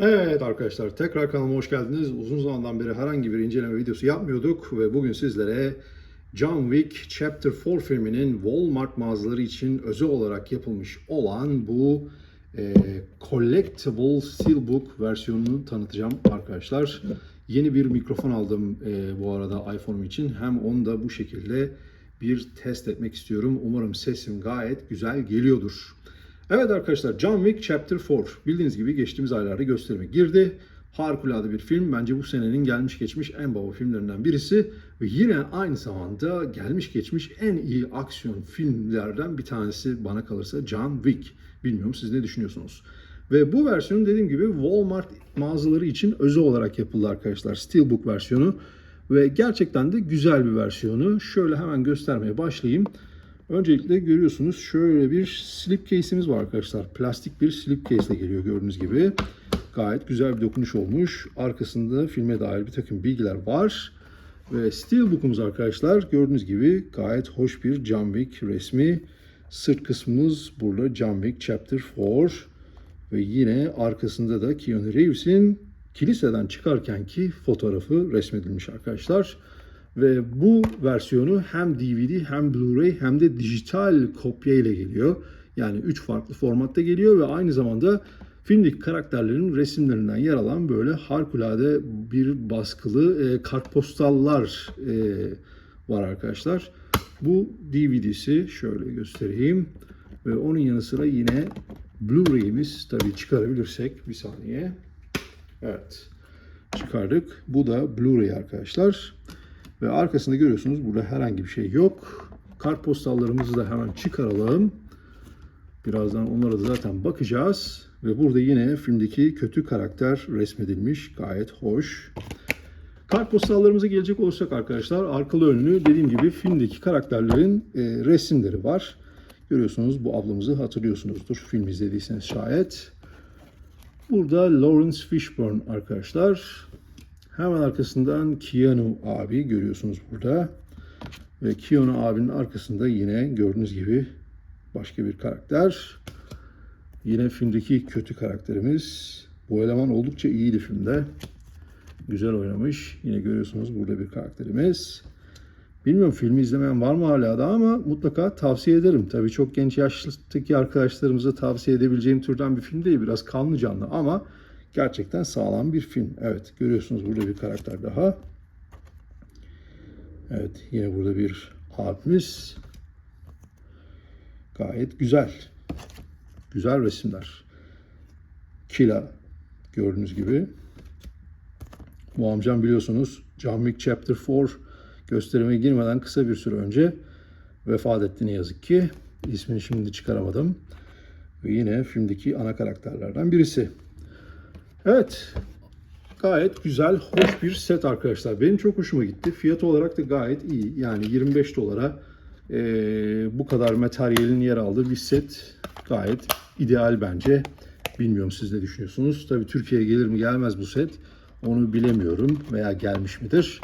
Evet arkadaşlar tekrar kanalıma hoş geldiniz. Uzun zamandan beri herhangi bir inceleme videosu yapmıyorduk ve bugün sizlere John Wick Chapter 4 filminin Walmart mağazaları için özel olarak yapılmış olan bu e, Collectible Steelbook versiyonunu tanıtacağım arkadaşlar. Yeni bir mikrofon aldım e, bu arada iPhone'um için. Hem onu da bu şekilde bir test etmek istiyorum. Umarım sesim gayet güzel geliyordur. Evet arkadaşlar John Wick Chapter 4 bildiğiniz gibi geçtiğimiz aylarda gösterime girdi. Harikulade bir film. Bence bu senenin gelmiş geçmiş en baba filmlerinden birisi. Ve yine aynı zamanda gelmiş geçmiş en iyi aksiyon filmlerden bir tanesi bana kalırsa John Wick. Bilmiyorum siz ne düşünüyorsunuz? Ve bu versiyon dediğim gibi Walmart mağazaları için özel olarak yapıldı arkadaşlar. Steelbook versiyonu. Ve gerçekten de güzel bir versiyonu. Şöyle hemen göstermeye başlayayım. Öncelikle görüyorsunuz şöyle bir slip case'imiz var arkadaşlar. Plastik bir slip case geliyor gördüğünüz gibi. Gayet güzel bir dokunuş olmuş. Arkasında filme dair bir takım bilgiler var. Ve Steelbook'umuz arkadaşlar gördüğünüz gibi gayet hoş bir John Wick resmi. Sırt kısmımız burada John Wick Chapter 4. Ve yine arkasında da Keanu Reeves'in kiliseden çıkarkenki fotoğrafı resmedilmiş arkadaşlar. Ve bu versiyonu hem DVD hem Blu-ray hem de dijital kopya ile geliyor. Yani 3 farklı formatta geliyor ve aynı zamanda filmdeki karakterlerin resimlerinden yer alan böyle harikulade bir baskılı e, kartpostallar e, var arkadaşlar. Bu DVD'si şöyle göstereyim. Ve onun yanı sıra yine Blu-ray'imiz tabii çıkarabilirsek bir saniye. Evet çıkardık. Bu da Blu-ray arkadaşlar. Ve arkasında görüyorsunuz burada herhangi bir şey yok. Kartpostallarımızı da hemen çıkaralım. Birazdan onlara da zaten bakacağız. Ve burada yine filmdeki kötü karakter resmedilmiş. Gayet hoş. Kartpostallarımıza gelecek olursak arkadaşlar arkalı önlü dediğim gibi filmdeki karakterlerin e, resimleri var. Görüyorsunuz bu ablamızı hatırlıyorsunuzdur film izlediyseniz şayet. Burada Lawrence Fishburne arkadaşlar. Hemen arkasından Keanu abi görüyorsunuz burada. Ve Keanu abinin arkasında yine gördüğünüz gibi başka bir karakter. Yine filmdeki kötü karakterimiz. Bu eleman oldukça iyiydi filmde. Güzel oynamış. Yine görüyorsunuz burada bir karakterimiz. Bilmiyorum filmi izlemeyen var mı hala da ama mutlaka tavsiye ederim. Tabii çok genç yaştaki arkadaşlarımıza tavsiye edebileceğim türden bir film değil. Biraz kanlı canlı ama gerçekten sağlam bir film. Evet görüyorsunuz burada bir karakter daha. Evet yine burada bir abimiz. Gayet güzel. Güzel resimler. Kila gördüğünüz gibi. Bu amcam biliyorsunuz John Wick Chapter 4 gösterime girmeden kısa bir süre önce vefat etti ne yazık ki. İsmini şimdi çıkaramadım. Ve yine filmdeki ana karakterlerden birisi. Evet. Gayet güzel, hoş bir set arkadaşlar. Benim çok hoşuma gitti. Fiyat olarak da gayet iyi. Yani 25 dolara e, bu kadar materyalin yer aldığı bir set gayet ideal bence. Bilmiyorum siz ne düşünüyorsunuz. Tabii Türkiye'ye gelir mi gelmez bu set. Onu bilemiyorum veya gelmiş midir.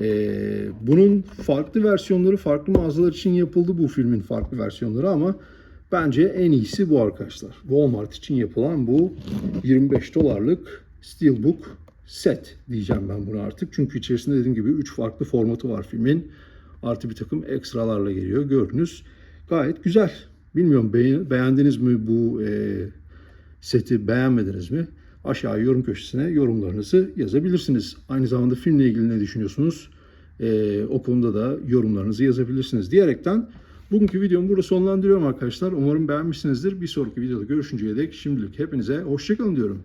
Ee, bunun farklı versiyonları farklı mağazalar için yapıldı bu filmin farklı versiyonları ama bence en iyisi bu arkadaşlar. Walmart için yapılan bu 25 dolarlık Steelbook set diyeceğim ben bunu artık. Çünkü içerisinde dediğim gibi 3 farklı formatı var filmin. Artı bir takım ekstralarla geliyor gördünüz. Gayet güzel. Bilmiyorum beğendiniz mi bu e, seti beğenmediniz mi? Aşağı yorum köşesine yorumlarınızı yazabilirsiniz. Aynı zamanda filmle ilgili ne düşünüyorsunuz? Ee, o konuda da yorumlarınızı yazabilirsiniz diyerekten bugünkü videomu burada sonlandırıyorum arkadaşlar. Umarım beğenmişsinizdir. Bir sonraki videoda görüşünceye dek şimdilik hepinize hoşçakalın diyorum.